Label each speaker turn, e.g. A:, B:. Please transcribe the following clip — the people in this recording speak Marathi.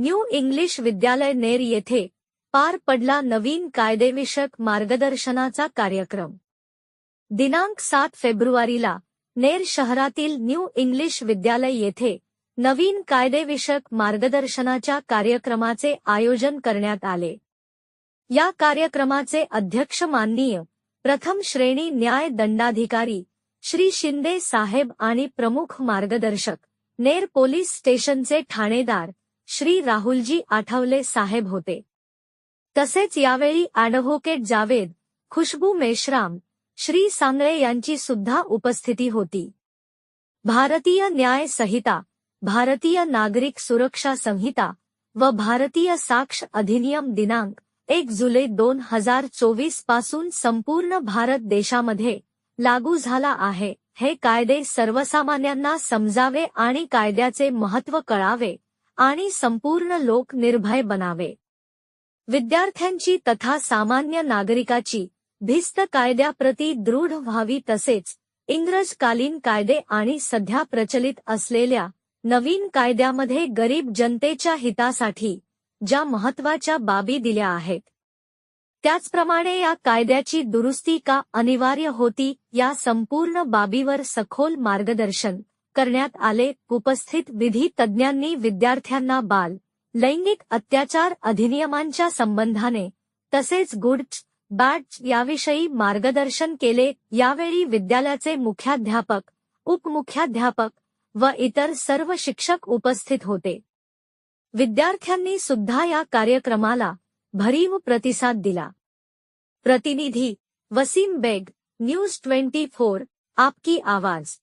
A: न्यू इंग्लिश विद्यालय नेर येथे पार पडला नवीन कायदेविषयक मार्गदर्शनाचा कार्यक्रम. दिनांक सात फेब्रुवारीला नेर शहरातील न्यू इंग्लिश विद्यालय येथे नवीन कायदेविषयक मार्गदर्शनाच्या कार्यक्रमाचे आयोजन करण्यात आले. या कार्यक्रमाचे अध्यक्ष माननीय प्रथम श्रेणी न्याय दंडाधिकारी श्री शिंदे साहेब आणि प्रमुख मार्गदर्शक नेर पोलीस स्टेशनचे ठाणेदार श्री राहुलजी आठवले साहेब होते. तसेच यावेळी ॲडव्होकेट जावेद खुशबू मेश्राम श्री सांगळे यांची सुद्धा उपस्थिती होती. भारतीय न्याय संहिता भारतीय नागरिक सुरक्षा संहिता व भारतीय साक्ष अधिनियम दिनांक एक जुलै दोन हजार चोवीसपासून संपूर्ण भारत देशामध्ये लागू झाला आहे. हे कायदे सर्वसामान्यांना समजावे आणि कायद्याचे महत्त्व कळावे. आणि संपूर्ण लोक निर्भय बनावे. विद्यार्थ्यांची तथा सामान्य नागरिकाची भिस्त कायद्याप्रती दृढ व्हावी तसेच इंग्रजकालीन कायदे आणि सध्या प्रचलित असलेल्या नवीन कायद्यामध्ये गरीब जनतेच्या हितासाठी ज्या महत्त्वाच्या बाबी दिल्या आहेत. त्याचप्रमाणे या कायद्याची दुरुस्ती का अनिवार्य होती या संपूर्ण बाबीवर सखोल मार्गदर्शन करण्यात आले. उपस्थित विधी तज्ज्ञांनी विद्यार्थ्यांना बाल लैंगिक अत्याचार अधिनियमांच्या संबंधाने तसेच गुड्स बॅड्स याविषयी मार्गदर्शन केले. यावेळी विद्यालयाचे मुख्याध्यापक उपमुख्याध्यापक व इतर सर्व शिक्षक उपस्थित होते. विद्यार्थ्यांनी सुद्धा या कार्यक्रमाला भरीव प्रतिसाद दिला. प्रतिनिधी Wasim Baig news twenty four आपकी आवाज.